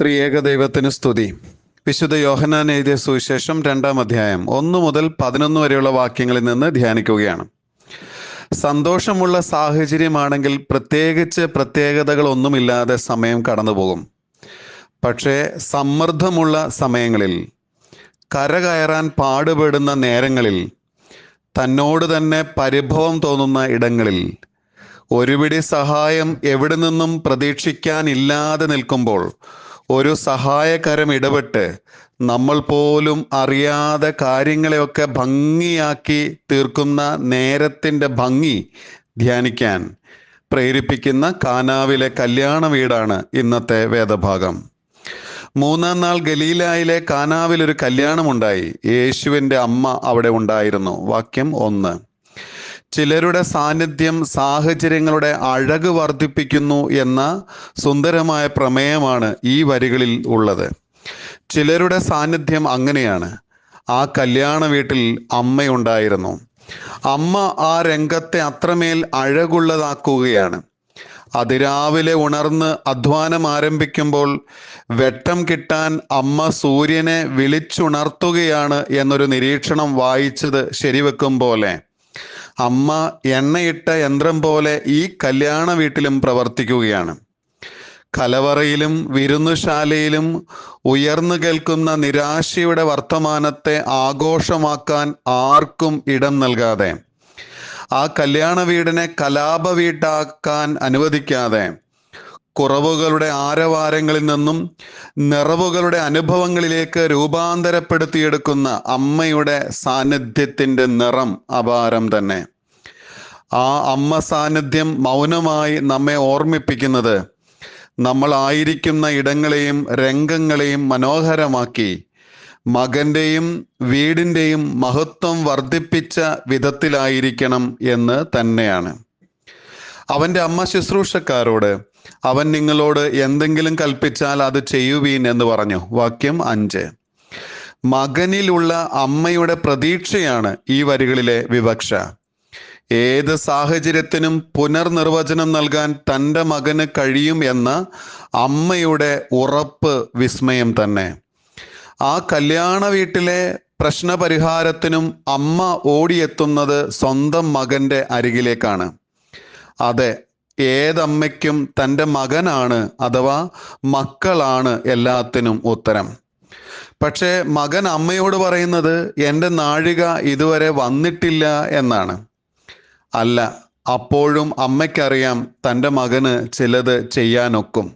ത്രിയേക ദൈവത്തിന് സ്തുതി. വിശുദ്ധ യോഹനാൻ എഴുതിയ സുവിശേഷം രണ്ടാം അധ്യായം ഒന്ന് മുതൽ പതിനൊന്ന് വരെയുള്ള വാക്യങ്ങളിൽ നിന്ന് ധ്യാനിക്കുകയാണ്. സന്തോഷമുള്ള സാഹചര്യമാണെങ്കിൽ പ്രത്യേകിച്ച് പ്രത്യേകതകളൊന്നുമില്ലാതെ സമയം കടന്നുപോകും. പക്ഷേ സമ്മർദ്ദമുള്ള സമയങ്ങളിൽ കരകയറാൻ പാടുപെടുന്ന നേരങ്ങളിൽ തന്നോട് തന്നെ പരിഭവം തോന്നുന്ന ഇടങ്ങളിൽ ഒരുപിടി സഹായം എവിടെ നിന്നും പ്രതീക്ഷിക്കാനില്ലാതെ നിൽക്കുമ്പോൾ ഒരു സഹായകരം ഇടപെട്ട് നമ്മൾ പോലും അറിയാതെ കാര്യങ്ങളെയൊക്കെ ഭംഗിയാക്കി തീർക്കുന്ന നേരത്തിന്റെ ഭംഗി ധ്യാനിക്കാൻ പ്രേരിപ്പിക്കുന്ന കാനാവിലെ കല്യാണ വീടാണ് ഇന്നത്തെ വേദഭാഗം. മൂന്നാം നാൾ ഗലീലായിലെ കാനാവിൽ ഒരു കല്യാണമുണ്ടായി. യേശുവിന്റെ അമ്മ അവിടെ ഉണ്ടായിരുന്നു. വാക്യം ഒന്ന്. ചിലരുടെ സാന്നിധ്യം സാഹചര്യങ്ങളുടെ അഴക് വർദ്ധിപ്പിക്കുന്നു എന്ന സുന്ദരമായ പ്രമേയമാണ് ഈ വരികളിൽ ഉള്ളത്. ചിലരുടെ സാന്നിധ്യം അങ്ങനെയാണ്. ആ കല്യാണ വീട്ടിൽ അമ്മയുണ്ടായിരുന്നു. അമ്മ ആ രംഗത്തെ അത്രമേൽ അഴകുള്ളതാക്കുകയാണ്. അതിരാവിലെ ഉണർന്ന് അധ്വാനം ആരംഭിക്കുമ്പോൾ വെട്ടം കിട്ടാൻ അമ്മ സൂര്യനെ വിളിച്ചുണർത്തുകയാണ് എന്നൊരു നിരീക്ഷണം വായിച്ചത് ശരിവെക്കും പോലെ. അമ്മ എണ്ണയിട്ട യന്ത്രം പോലെ ഈ കല്യാണ വീട്ടിലും പ്രവർത്തിക്കുകയാണ്. കലവറയിലും വിരുന്നുശാലയിലും ഉയർന്നു കേൾക്കുന്ന നിരാശയുടെ വർത്തമാനത്തെ ആഘോഷമാക്കാൻ ആർക്കും ഇടം നൽകാതെ ആ കല്യാണ വീടിനെ കലാപ വീട്ടാക്കാൻ അനുവദിക്കാതെ കുറവുകളുടെ ആരവാരങ്ങളിൽ നിന്നും നിറവുകളുടെ അനുഭവങ്ങളിലേക്ക് രൂപാന്തരപ്പെടുത്തിയെടുക്കുന്ന അമ്മയുടെ സാന്നിധ്യത്തിന്റെ നിറം അപാരം തന്നെ. ആ അമ്മ സാന്നിധ്യം മൗനമായി നമ്മെ ഓർമ്മിപ്പിക്കുന്നത് നമ്മൾ ആയിരിക്കുന്ന ഇടങ്ങളെയും രംഗങ്ങളെയും മനോഹരമാക്കി മകന്റെയും വീടിന്റെയും മഹത്വം വർദ്ധിപ്പിച്ച വിധത്തിലായിരിക്കണം എന്ന് തന്നെയാണ്. അവന്റെ അമ്മ ശുശ്രൂഷക്കാരോട് അവൻ നിങ്ങളോട് എന്തെങ്കിലും കൽപ്പിച്ചാൽ അത് ചെയ്യുവീൻ എന്ന് പറഞ്ഞു. വാക്യം അഞ്ച്. മകനിലുള്ള അമ്മയുടെ പ്രതീക്ഷയാണ് ഈ വരികളിലെ വിവക്ഷ. ഏത് സാഹചര്യത്തിനും പുനർനിർവചനം നൽകാൻ തന്റെ മകന് കഴിയും എന്ന അമ്മയുടെ ഉറപ്പ് വിസ്മയം തന്നെ. ആ കല്യാണ വീട്ടിലെ പ്രശ്നപരിഹാരത്തിനും അമ്മ ഓടിയെത്തുന്നത് സ്വന്തം മകന്റെ അരികിലേക്കാണ്. അതെ ഏതമ്മയ്ക്കും തന്റെ മകനാണ് അഥവാ മക്കളാണ് എല്ലാത്തിനും ഉത്തരം. പക്ഷേ മകൻ അമ്മയോട് പറയുന്നത് എന്റെ നാഴിക ഇതുവരെ വന്നിട്ടില്ല എന്നാണ്. അല്ല അപ്പോഴും അമ്മയ്ക്കറിയാം തന്റെ മകന് ചിലത് ചെയ്യാനൊക്കും.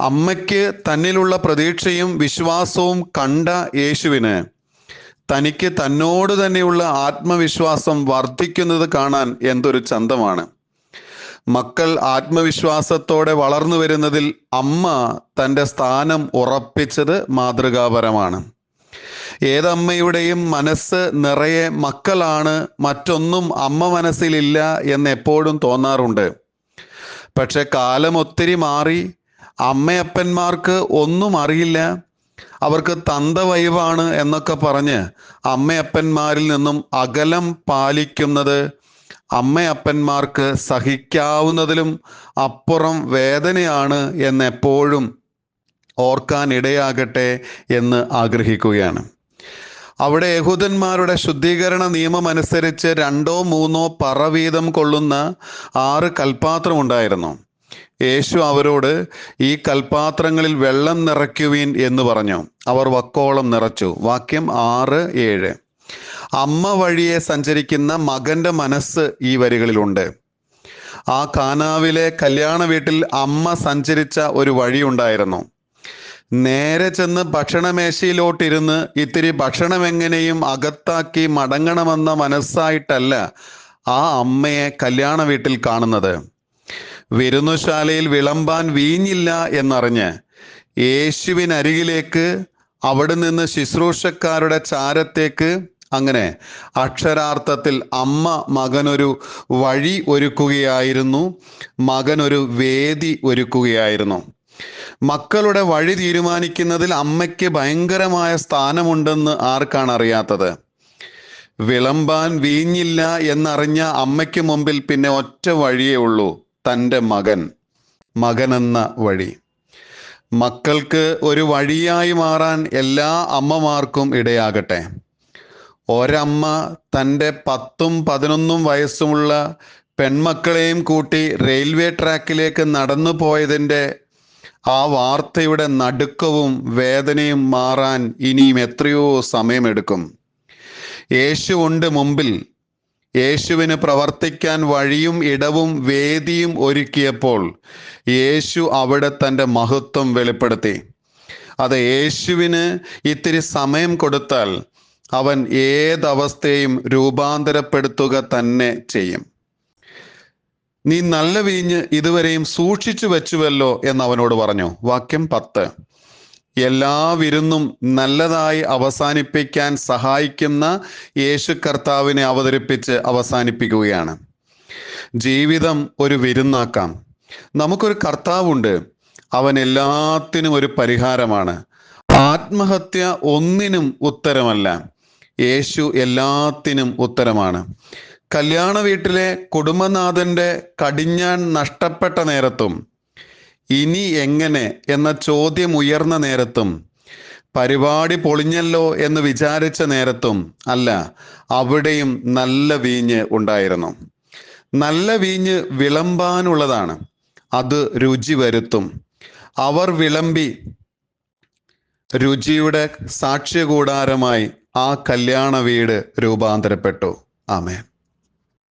അമ്മയ്ക്ക് തന്നിലുള്ള പ്രതീക്ഷയും വിശ്വാസവും കണ്ട യേശുവിന് തനിക്ക് തന്നോട് തന്നെയുള്ള ആത്മവിശ്വാസം വർദ്ധിക്കുന്നത് കാണാൻ എന്തൊരു ചന്തമാണ്. മക്കൾ ആത്മവിശ്വാസത്തോടെ വളർന്നു വരുന്നതിൽ അമ്മ തന്റെ സ്ഥാനം ഉറപ്പിച്ചത് മാതൃകാപരമാണ്. ഏതമ്മയുടെയും മനസ്സ് നിറയെ മക്കളാണ് മറ്റൊന്നും അമ്മ മനസ്സിലില്ല എന്ന് എപ്പോഴും തോന്നാറുണ്ട്. പക്ഷെ കാലം ഒത്തിരി മാറി അമ്മയപ്പന്മാർക്ക് ഒന്നും അറിയില്ല അവർക്ക് തന്ത വൈവാണ് എന്നൊക്കെ പറഞ്ഞ് അമ്മയപ്പന്മാരിൽ നിന്നും അകലം പാലിക്കുന്നത് അമ്മയപ്പന്മാർക്ക് സഹിക്കാവുന്നതിലും അപ്പുറം വേദനയാണ് എന്ന് എപ്പോഴും ഓർക്കാൻ ഇടയാകട്ടെ എന്ന് ആഗ്രഹിക്കുകയാണ്. അവിടെ യഹൂദന്മാരുടെ ശുദ്ധീകരണ നിയമം അനുസരിച്ച് രണ്ടോ മൂന്നോ പറ വീതം കൊള്ളുന്ന ആറ് കൽപാത്രമുണ്ടായിരുന്നു. യേശു അവരോട് ഈ കൽപാത്രങ്ങളിൽ വെള്ളം നിറയ്ക്കുവീൻ എന്ന് പറഞ്ഞു. അവർ വക്കോളം നിറച്ചു. വാക്യം ആറ് ഏഴ്. അമ്മ വഴിയെ സഞ്ചരിക്കുന്ന മകന്റെ മനസ്സ് ഈ വരികളിലുണ്ട്. ആ കാനാവിലെ കല്യാണ വീട്ടിൽ അമ്മ സഞ്ചരിച്ച ഒരു വഴിയുണ്ടായിരുന്നു നേരെ ചെന്ന് ഭക്ഷണമേശയിലോട്ടിരുന്ന് ഇത്തിരി ഭക്ഷണം എങ്ങനെയും അകത്താക്കി മടങ്ങണമെന്ന മനസ്സായിട്ടല്ല ആ അമ്മയെ കല്യാണ വീട്ടിൽ കാണുന്നത്. വിരുന്നുശാലയിൽ വിളമ്പാൻ വീഞ്ഞില്ല എന്നറിഞ്ഞ് യേശുവിനരികിലേക്ക് അവിടെ നിന്ന് ശുശ്രൂഷക്കാരുടെ ചാരത്തേക്ക് അങ്ങനെ അക്ഷരാർത്ഥത്തിൽ അമ്മ മകനൊരു വഴി ഒരുക്കുകയായിരുന്നു മകനൊരു വേദി ഒരുക്കുകയായിരുന്നു. മക്കളുടെ വഴി തീരുമാനിക്കുന്നതിൽ അമ്മയ്ക്ക് ഭയങ്കരമായ സ്ഥാനമുണ്ടെന്ന് ആർക്കാണ് അറിയാത്തത്? വിളമ്പാൻ വീഞ്ഞില്ല എന്നറിഞ്ഞ അമ്മയ്ക്ക് മുമ്പിൽ പിന്നെ ഒറ്റ വഴിയേ ഉള്ളൂ തന്റെ മകൻ മകനെന്ന വഴി. മക്കൾക്ക് ഒരു വഴിയായി മാറാൻ എല്ലാ അമ്മമാർക്കും ഇടയാകട്ടെ. ഒരമ്മ തന്റെ പത്തും പതിനൊന്നും വയസ്സുമുള്ള പെൺമക്കളെയും കൂട്ടി റെയിൽവേ ട്രാക്കിലേക്ക് നടന്നു പോയതിന്റെ ആ വാർത്തയുടെ നടുക്കവും വേദനയും മാറാൻ ഇനിയും എത്രയോ സമയമെടുക്കും. യേശു ഉണ്ട് മുമ്പിൽ. യേശുവിന് പ്രവർത്തിക്കാൻ വഴിയും ഇടവും വേദിയും ഒരുക്കിയപ്പോൾ യേശു അവിടെ തന്റെ മഹത്വം വെളിപ്പെടുത്തി. അത് യേശുവിന് ഇത്തിരി സമയം കൊടുത്താൽ അവൻ ഏതവസ്ഥയും രൂപാന്തരപ്പെടുത്തുക തന്നെ ചെയ്യും. നീ നല്ല വീഞ്ഞ് ഇതുവരെയും സൂക്ഷിച്ചു വെച്ചുവല്ലോ എന്ന് അവനോട് പറഞ്ഞു. വാക്യം പത്ത്. എല്ലാ വിരുന്നും നല്ലതായി അവസാനിപ്പിക്കാൻ സഹായിക്കുന്ന യേശു കർത്താവിനെ അവതരിപ്പിച്ച് അവസാനിപ്പിക്കുകയാണ്. ജീവിതം ഒരു വിരുന്നാക്കാം. നമുക്കൊരു കർത്താവുണ്ട്. അവൻ എല്ലാത്തിനും ഒരു പരിഹാരമാണ്. ആത്മഹത്യ ഒന്നിനും ഉത്തരമല്ല. യേശു എല്ലാത്തിനും ഉത്തരമാണ്. കല്യാണ വീട്ടിലെ കുടുംബനാഥന്റെ കടിഞ്ഞാൻ നഷ്ടപ്പെട്ട നേരത്തും ഇനി എങ്ങനെ എന്ന ചോദ്യം ഉയർന്ന നേരത്തും പരിപാടി പൊളിഞ്ഞല്ലോ എന്ന് വിചാരിച്ച നേരത്തും അല്ല അവിടെയും നല്ല വീഞ്ഞ് ഉണ്ടായിരുന്നു. നല്ല വീഞ്ഞ് വിളമ്പാനുള്ളതാണ്. അത് രുചി വരുത്തും. അവർ വിളമ്പി രുചിയുടെ സാക്ഷ്യകൂടാരമായി ആ കല്യാണ വീട് രൂപാന്തരപ്പെട്ടു. ആമേൻ.